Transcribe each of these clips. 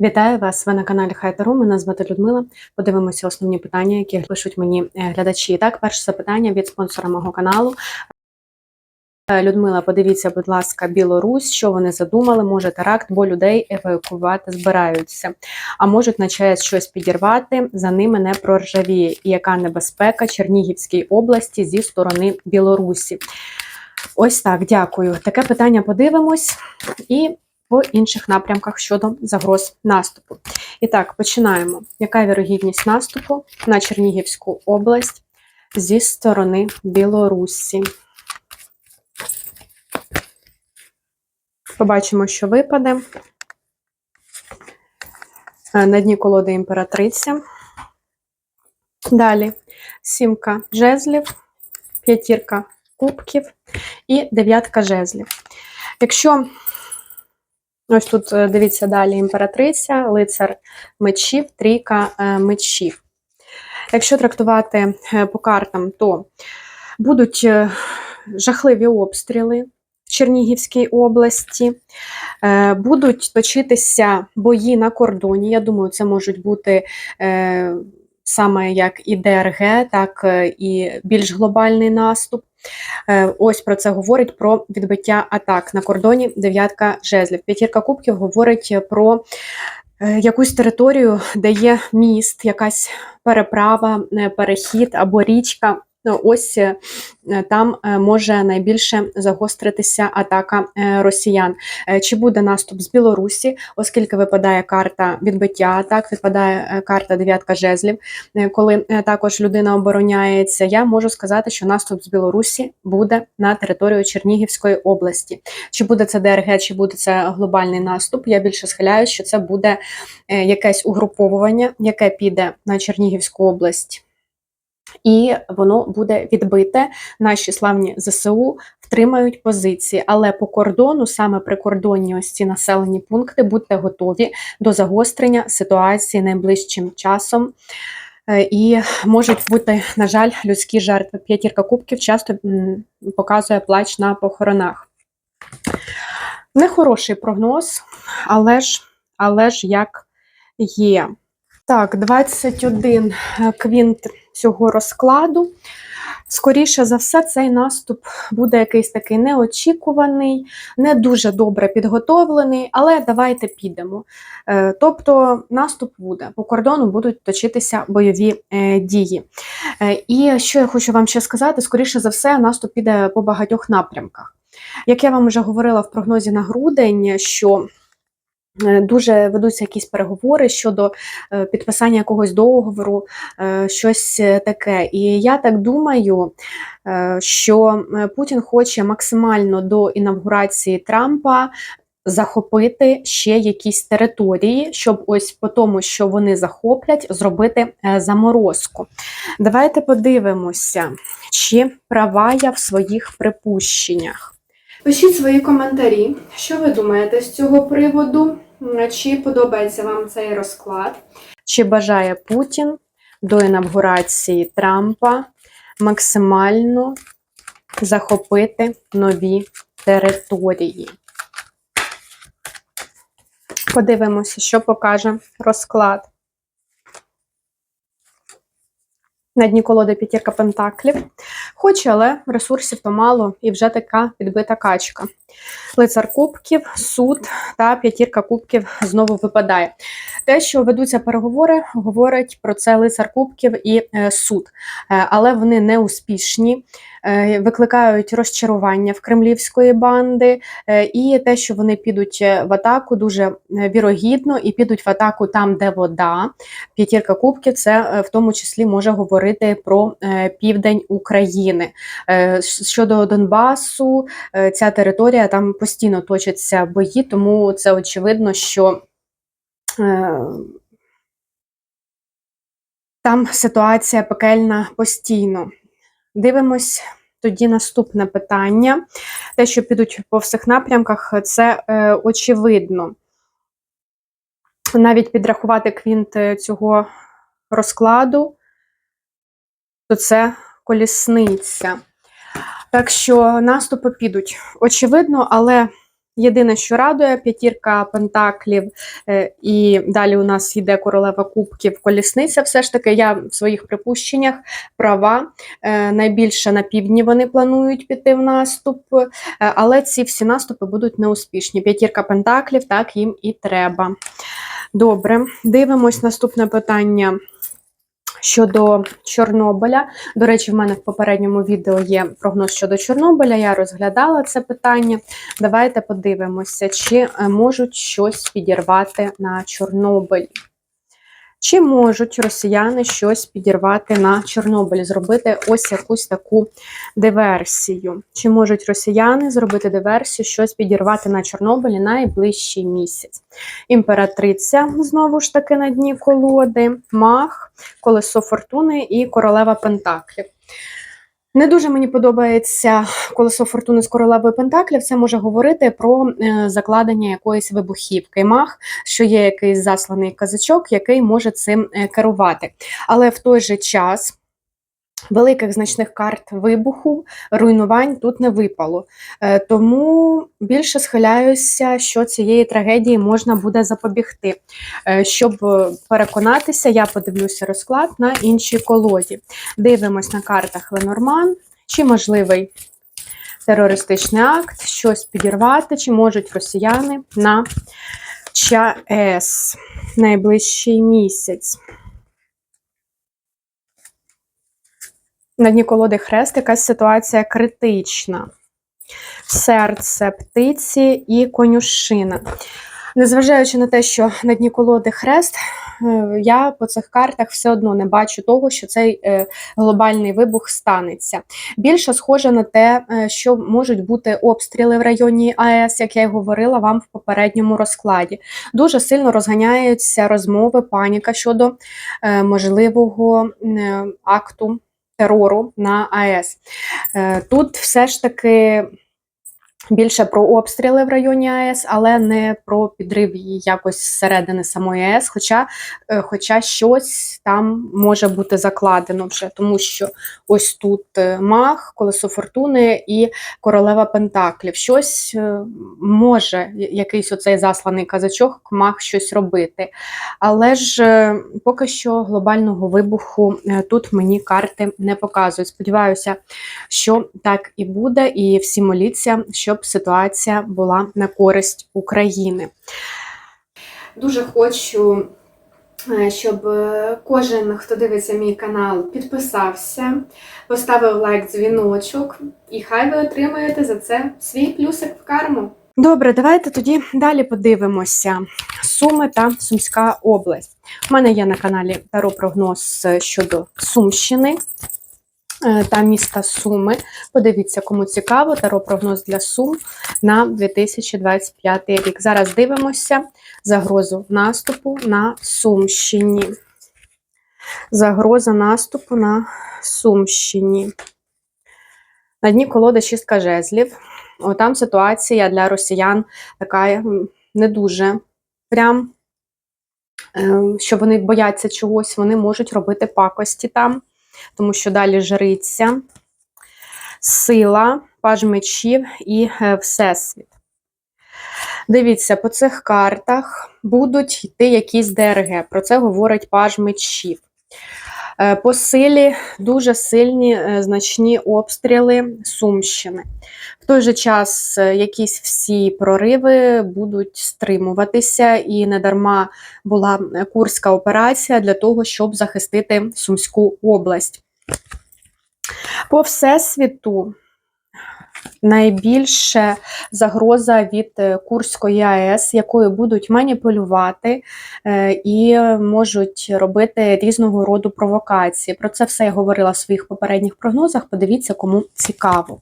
Вітаю вас! Ви на каналі Хайтеру. Мене звати Людмила. Подивимося основні питання, які пишуть мені е, глядачі. Так, перше запитання від спонсора мого каналу. Е, Людмила, подивіться, будь ласка, Білорусь, що вони задумали, може теракт, бо людей евакувати збираються, а можуть на ЧАЕС щось підірвати, за ними не проржавіє. І яка небезпека Чернігівській області зі сторони Білорусі? Ось так, дякую. Таке питання подивимось. І в інших напрямках щодо загроз наступу. І так, починаємо. Яка вірогідність наступу на Чернігівську область зі сторони Білорусі? Побачимо, що випаде. Е, На дні колоди імператриця. Далі сімка жезлів, п'ятірка кубків і дев'ятка жезлів. Якщо Ось тут е, дивіться далі імператриця, лицар мечів, трійка е, мечів. Якщо трактувати е, по картам, то будуть жахливі обстріли в Чернігівській області, будуть точитися бої на кордоні. Я думаю, це можуть бути саме як і ДРГ, так і більш глобальний наступ. Е, Ось про це говорить про відбиття атак на кордоні. Дев'ятка жезлів. П'ятірка кубків говорить про е, якусь територію, де є міст, якась переправа, е, перехід або річка. Ну, Ось е, там е, може найбільше загостритися атака е, росіян. Чи буде наступ з Білорусі, оскільки випадає карта відбиття атак, випадає карта дев'ятка жезлів. Коли також людина обороняється, я можу сказати, що наступ з Білорусі буде на територію Чернігівської області. Чи буде це ДРГ, чи буде це глобальний наступ? Я більше схиляюсь, що це буде якесь угруповування, яке піде на Чернігівську область. І воно буде відбите. Наші славні ЗСУ втримають позиції, але по кордону, саме прикордонні ось ці населені пункти, будьте готові до загострення ситуації найближчим часом. Е, І можуть бути, на жаль, людські жертви. П'ятірка кубків часто показує плач на похоронах. Нехороший прогноз, але ж, але ж як є. Так, 21 квінт цього розкладу. Скоріше за все, цей наступ буде якийсь такий неочікуваний, не дуже добре підготовлений, але давайте підемо. Е, Тобто наступ буде, по кордону будуть точитися бойові е, дії. Е, І що я хочу вам ще сказати, скоріше за все, наступ піде по багатьох напрямках. Як я вам вже говорила в прогнозі на грудень, що е, Дуже ведуться якісь переговори щодо е, підписання якогось договору, е, щось е, таке. І я так думаю, е, що е, Путін хоче максимально до інавгурації Трампа захопити ще якісь території, щоб ось по тому, що вони захоплять, зробити е, заморозку. Давайте подивимося, чи права я в своїх припущеннях. Пишіть свої коментарі, що ви думаєте з цього приводу. М, Чи подобається вам цей розклад? Чи бажає Путін до інавгурації Трампа максимально захопити нові території? Подивимося, що покаже розклад. На дні колоди п'ятірка пентаклів. Хоче, але ресурсів то мало і вже така підбита качка. Лицар кубків, суд та п'ятірка кубків знову випадає. Те, що ведуться переговори, говорить про це лицар кубків і е, суд, Е, але вони не успішні, е, викликають розчарування в кремлівської банди, і те, що вони підуть в атаку, дуже вірогідно, і підуть в атаку там, де вода. П'ятірка кубків це в тому числі може говорити про е, південь України. Е, Щодо Донбасу, е, ця територія там постійно точаться бої, тому це очевидно, що там ситуація пекельна постійно. Дивимось тоді наступне питання. Те, що підуть по всіх напрямках, це е, очевидно. Навіть підрахувати квінт цього розкладу, то це колісниця. Так що наступи підуть. Очевидно, але Єдине, що радує, п'ятірка пентаклів, е, і далі у нас йде королева кубків, колісниця. Все ж таки, я в своїх припущеннях права. Е, Найбільше на півдні вони планують піти в наступ, е, але ці всі наступи будуть неуспішні. П'ятірка пентаклів, так їм і треба. Добре, дивимось наступне питання. Щодо Чорнобиля, до речі, в мене в попередньому відео є прогноз щодо Чорнобиля. Я розглядала це питання. Давайте подивимося, чи е, можуть щось підірвати на Чорнобиль. Чи можуть росіяни щось підірвати на Чорнобиль, зробити ось якусь таку диверсію? Чи можуть росіяни зробити диверсію, щось підірвати на Чорнобилі найближчий місяць? Імператриця знову ж таки на дні колоди, мах, колесо фортуни і королева Пентаклів. Не дуже мені подобається колесо фортуни з королевою Пентаклів. Це може говорити про е, закладення якоїсь вибухівки. Мах, що є якийсь засланий казачок, який може цим е, керувати. Але в той же час. Великих значних карт вибуху, руйнувань тут не випало. Е, Тому більше схиляюся, що цієї трагедії можна буде запобігти. Е, Щоб е, переконатися, я подивлюся розклад на іншій колоді. Дивимось на картах Ленорман, чи можливий терористичний акт, щось підірвати, чи можуть росіяни на ЧАЕС найближчий місяць. На дні колоди хрест якась ситуація критична. Серце, птиці і конюшина. Незважаючи на те, що на дні колоди хрест, е, я по цих картах все одно не бачу того, що цей е, глобальний вибух станеться. Більше схоже на те, е, що можуть бути обстріли в районі АЕС, як я й говорила вам в попередньому розкладі. Дуже сильно розганяються розмови, паніка щодо можливого акту терору на АЕС. Тут все ж таки. Більше про обстріли в районі АЕС, але не про підрив її якось зсередини самої АЕС, хоча е, хоча щось там може бути закладено вже, тому що ось тут е, мах, колесо фортуни і королева Пентаклів. Щось е, може якийсь оцей засланий казачок, мах щось робити. Але ж поки що глобального вибуху тут мені карти не показують. Сподіваюся, що так і буде, і всі моліться, що щоб ситуація була на користь України. Дуже хочу, е, щоб е, кожен, хто дивиться мій канал, підписався, поставив лайк, дзвіночок, і хай ви отримаєте за це свій плюсик в карму. Добре, давайте тоді далі подивимося. Суми та Сумська область. У мене є на каналі Таро прогноз щодо Сумщини. Е, та міста Суми. Подивіться, кому цікаво, таро прогноз для Сум на 2025 рік. Зараз дивимося загрозу наступу на Сумщині. Загроза наступу на Сумщині. На дні колода шістка жезлів. О, там ситуація для росіян така не дуже прям, е, що вони бояться чогось, вони можуть робити пакості там тому що далі жриця, сила, паж мечів і е, Всесвіт. Дивіться, по цих картах будуть йти якісь ДРГ. Про це говорить паж мечів. Е, по силі дуже сильні е, значні обстріли Сумщини. В той же час е, якісь всі прориви будуть стримуватися, і недарма була курська операція для того, щоб захистити Сумську область. По всесвіту найбільше загроза від е, Курської АЕС, якою будуть маніпулювати е, і можуть робити різного роду провокації. Про це все я говорила в своїх попередніх прогнозах. Подивіться, кому цікаво.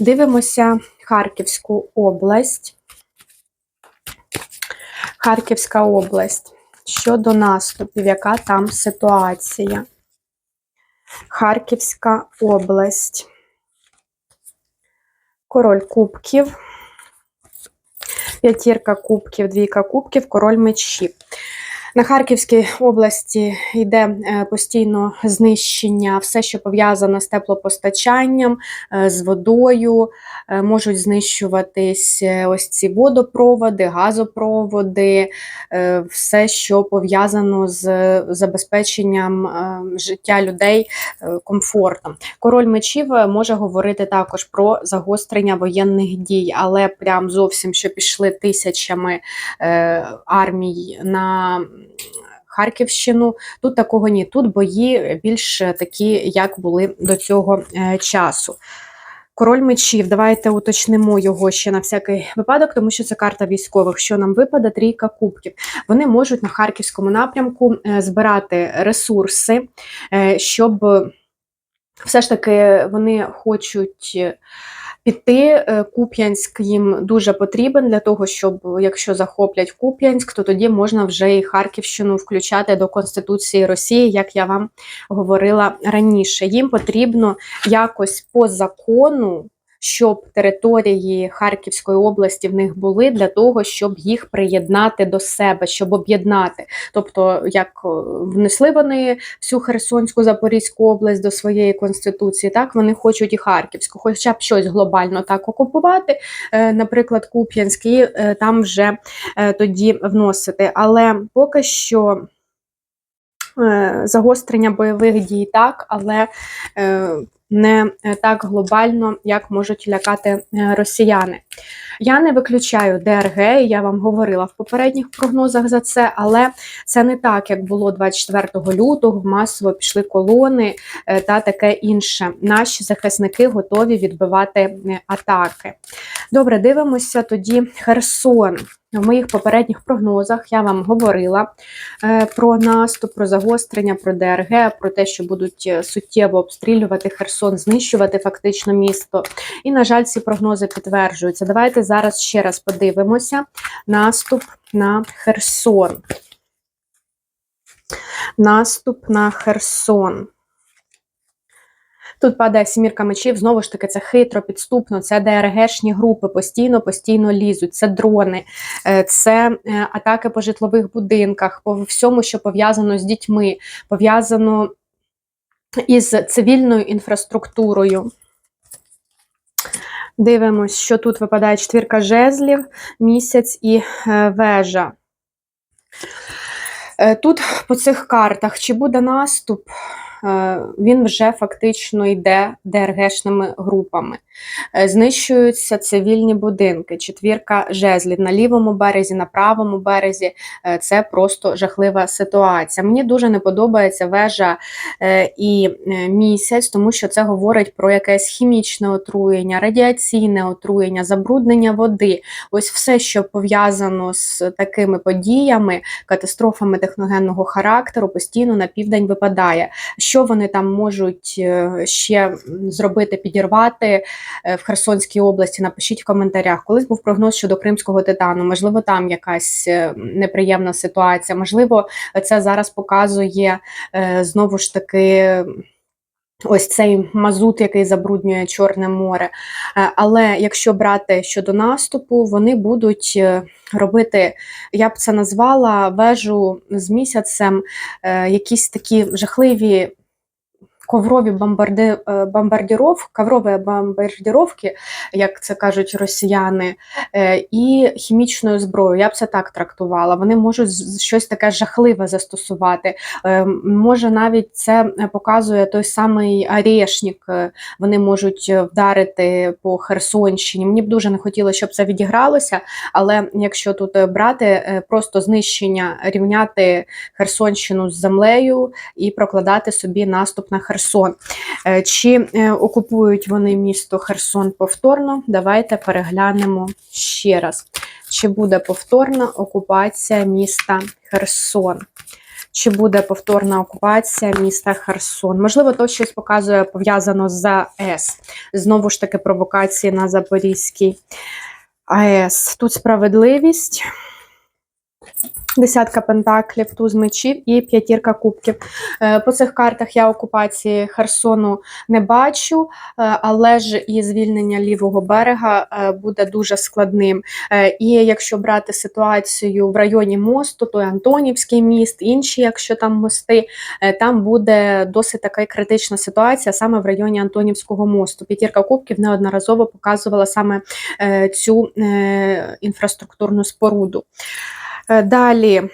Дивимося Харківську область. Харківська область. Щодо наступів, яка там ситуація? Харківська область король кубків, п'ятірка кубків, двійка кубків, король мечів. На Харківській області йде е, постійно знищення, все, що пов'язано з теплопостачанням, е, з водою, Е, можуть знищуватись ось ці водопроводи, газопроводи, все, що пов'язано з забезпеченням життя людей комфортом. Король мечів може говорити також про загострення воєнних дій, але прям зовсім що пішли тисячами армій на Харківщину. Тут такого ні. Тут бої більш такі, як були до цього е, часу. Король мечів, давайте уточнимо його ще на всякий випадок, тому що це карта військових. Що нам випаде? Трійка кубків. Вони можуть на харківському напрямку е, збирати ресурси, е, щоб все ж таки вони хочуть піти. Е, Куп'янськ їм дуже потрібен для того, щоб якщо захоплять Куп'янськ, то тоді можна вже і Харківщину включати до Конституції Росії, як я вам говорила раніше. Їм потрібно якось по закону. Щоб території Харківської області в них були для того, щоб їх приєднати до себе, щоб об'єднати. Тобто, як е, внесли вони всю Херсонську Запорізьку область до своєї конституції, так вони хочуть і Харківську, хоча б щось глобально так окупувати, е, наприклад, Куп'янськ, і е, там вже тоді вносити. Але поки що. Загострення бойових дій так, але не е, так глобально, як можуть лякати е, росіяни. Я не виключаю ДРГ, я вам говорила в попередніх прогнозах за це, але це не так, як було 24 лютого. Масово пішли колони е, та таке інше. Наші захисники готові відбивати е, атаки. Добре, дивимося тоді Херсон. В моїх попередніх прогнозах я вам говорила е, про наступ, про загострення, про ДРГ, про те, що будуть суттєво обстрілювати Херсон, знищувати фактично місто. І, на жаль, ці прогнози підтверджуються. Давайте зараз ще раз подивимося наступ на Херсон. Наступ на Херсон. Тут падає сімірка мечів, знову ж таки, це хитро, підступно, це ДРГшні групи, постійно, постійно лізуть, це дрони, е, це е, атаки по житлових будинках, по всьому, що пов'язано з дітьми, пов'язано із цивільною інфраструктурою. Дивимось, що тут випадає четвірка жезлів, місяць і е, вежа. Е, Тут по цих картах, чи буде наступ, він вже фактично йде ДРГшними групами. Е, Знищуються цивільні будинки, четвірка жезлів на лівому березі, на правому березі. Е, Це просто жахлива ситуація. Мені дуже не подобається вежа е, і е, місяць, тому що це говорить про якесь хімічне отруєння, радіаційне отруєння, забруднення води. Ось все, що пов'язано з такими подіями, катастрофами техногенного характеру, постійно на південь випадає. Що вони там можуть е, ще зробити, підірвати е, в Херсонській області? Напишіть в коментарях. Колись був прогноз щодо кримського титану. Можливо, там якась е, неприємна ситуація. Можливо, це зараз показує знову ж таки. Ось цей мазут, який забруднює Чорне море. Але якщо брати щодо наступу, вони будуть робити, я б це назвала вежу з місяцем, якісь такі жахливі. Коврові бомбарди, е, бомбардіров, коврові бомбардіровки, як це кажуть росіяни, е, і хімічною зброєю. Я б це так трактувала. Вони можуть щось таке жахливе застосувати. Е, Може, навіть це показує той самий Арешнік. е, Вони можуть вдарити по Херсонщині. Мені б дуже не хотілося, щоб це відігралося, але якщо тут брати просто знищення, рівняти Херсонщину з землею і прокладати собі наступ на Херсон. Е, Чи е, окупують вони місто Херсон повторно? Давайте переглянемо ще раз. Чи буде повторна окупація міста Херсон? Чи буде повторна окупація міста Херсон? Можливо, то щось показує пов'язано з АЕС. Знову ж таки, провокації на Запорізькій АЕС. Тут справедливість. Десятка пентаклів, туз мечів і п'ятірка кубків. Е, По цих картах я окупації Херсону не бачу, е, але ж і звільнення лівого берега е, буде дуже складним. І якщо брати ситуацію в районі мосту, то Антонівський міст, інші, якщо там мости, там буде досить така критична ситуація саме в районі Антонівського мосту. П'ятірка кубків неодноразово показувала саме цю інфраструктурну споруду. Е, Далі.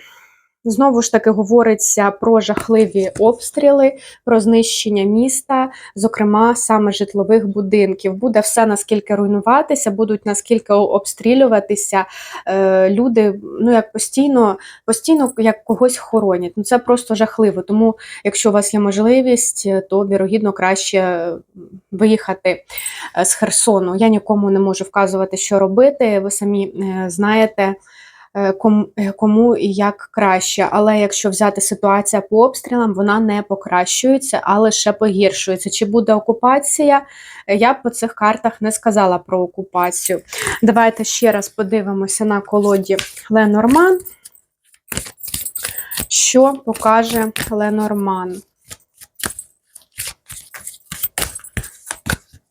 Знову ж таки говориться про жахливі обстріли, про знищення міста, зокрема саме житлових будинків. Буде все наскільки руйнуватися, будуть наскільки обстрілюватися. Е, люди ну як постійно, постійно як когось хоронять. Ну це просто жахливо. Тому, якщо у вас є можливість, то вірогідно краще виїхати е, з Херсону. Я нікому не можу вказувати, що робити. Ви самі е, знаєте е, кому, е, і як краще. Але якщо взяти ситуація по обстрілам, вона не покращується, а лише погіршується. Чи буде окупація? Е, Я б по цих картах не сказала про окупацію. Давайте ще раз подивимося на колоді Ленорман. Що покаже Ленорман?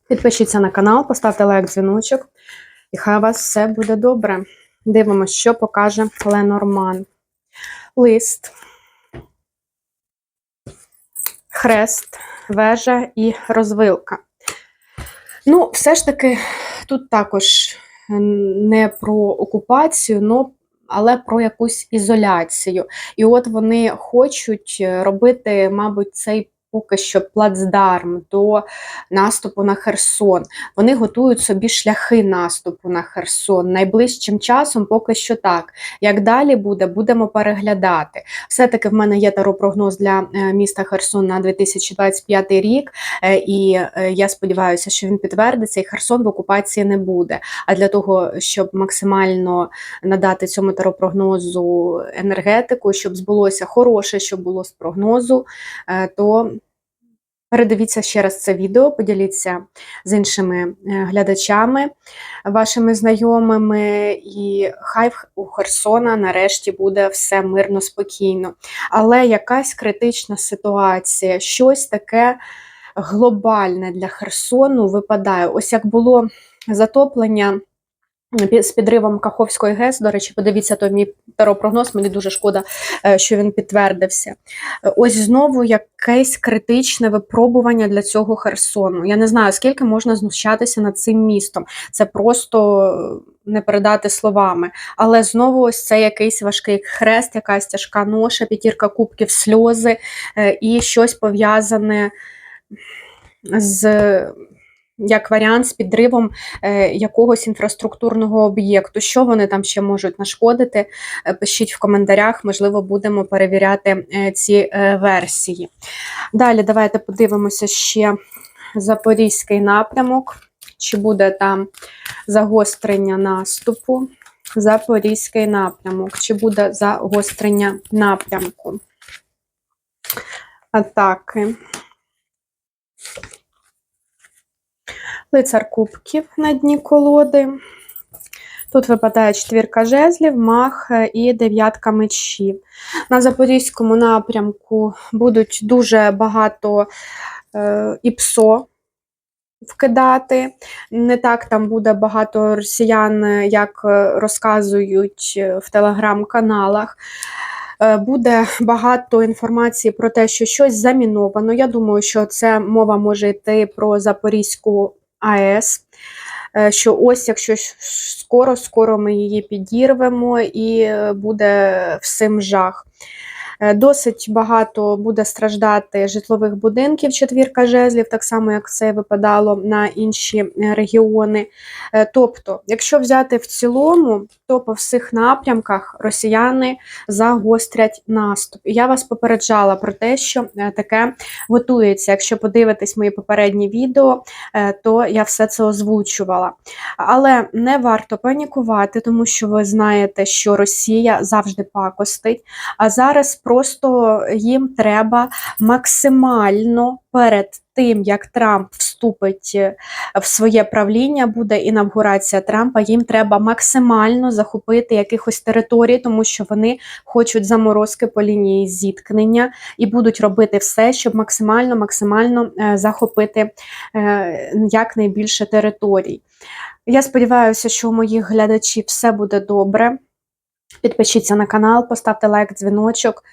Підпишіться на канал, поставте лайк, дзвіночок, і хай у вас все буде добре. Дивимося, що покаже Ленорман. Лист, хрест, вежа і розвилка. Ну, все ж таки, тут також не про окупацію, но, але про якусь ізоляцію. І от вони хочуть робити, мабуть, цей поки що плацдарм до наступу на Херсон. Вони готують собі шляхи наступу на Херсон. Найближчим часом поки що так. Як далі буде, будемо переглядати. Все-таки в мене є таропрогноз для е, міста Херсон на 2025 рік, е, і е, я сподіваюся, що він підтвердиться, і Херсон в окупації не буде. А для того, щоб максимально надати цьому таропрогнозу енергетику, щоб збулося хороше, щоб було з прогнозу, то Передивіться ще раз це відео, поділіться з іншими е, глядачами, вашими знайомими, і хай у Херсона нарешті буде все мирно, спокійно. Але якась критична ситуація, щось таке глобальне для Херсону випадає. Ось як було затоплення. З підривом Каховської ГЕС, до речі, подивіться той мій теропрогноз, мені дуже шкода, е, що він підтвердився. Ось знову якесь критичне випробування для цього Херсону. Я не знаю, скільки можна знущатися над цим містом. Це просто е, не передати словами. Але знову ось це якийсь важкий хрест, якась тяжка ноша, п'ятірка кубків, сльози е, і щось пов'язане з. Як варіант з підривом е, якогось інфраструктурного об'єкту. Що вони там ще можуть нашкодити? Е, Пишіть в коментарях, можливо, будемо перевіряти е, ці версії. Далі давайте подивимося ще Запорізький напрямок. Чи буде там загострення наступу? Запорізький напрямок. Чи буде загострення напрямку? Атаки. Лицар кубків на дні колоди. Тут випадає четвірка жезлів, мах е, і дев'ятка мечів. На Запорізькому напрямку будуть дуже багато е, ІПСО вкидати. Не так там буде багато росіян, е, як е, розказують в телеграм-каналах. Буде багато інформації про те, що щось заміновано. Я думаю, що це мова може йти про Запорізьку АЕС. е, Що ось, якщо скоро, скоро ми її підірвемо, і е, буде всім жах. Е, Досить багато буде страждати житлових будинків, четвірка жезлів, так само як це випадало на інші е, регіони. Е, Тобто, якщо взяти в цілому, то по всіх напрямках росіяни загострять наступ. І я вас попереджала про те, що таке готується. Якщо подивитись мої попередні відео, то я все це озвучувала. Але не варто панікувати, тому що ви знаєте, що Росія завжди пакостить. А зараз просто їм треба максимально перед тим, як Трамп вступить е, в своє правління, буде інавгурація Трампа. Їм треба максимально захопити якихось територій, тому що вони хочуть заморозки по лінії зіткнення і будуть робити все, щоб максимально максимально е, захопити е, якнайбільше територій. Я сподіваюся, що у моїх глядачів все буде добре. Підпишіться на канал, поставте лайк, дзвіночок.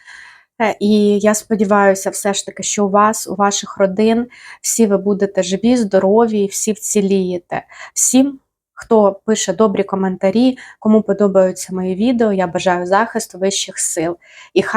Е, І я сподіваюся, все ж таки, що у вас, у ваших родин, всі ви будете живі, здорові, всі вцілієте. Всім, хто пише добрі коментарі, кому подобаються мої відео, я бажаю захисту вищих сил. І хай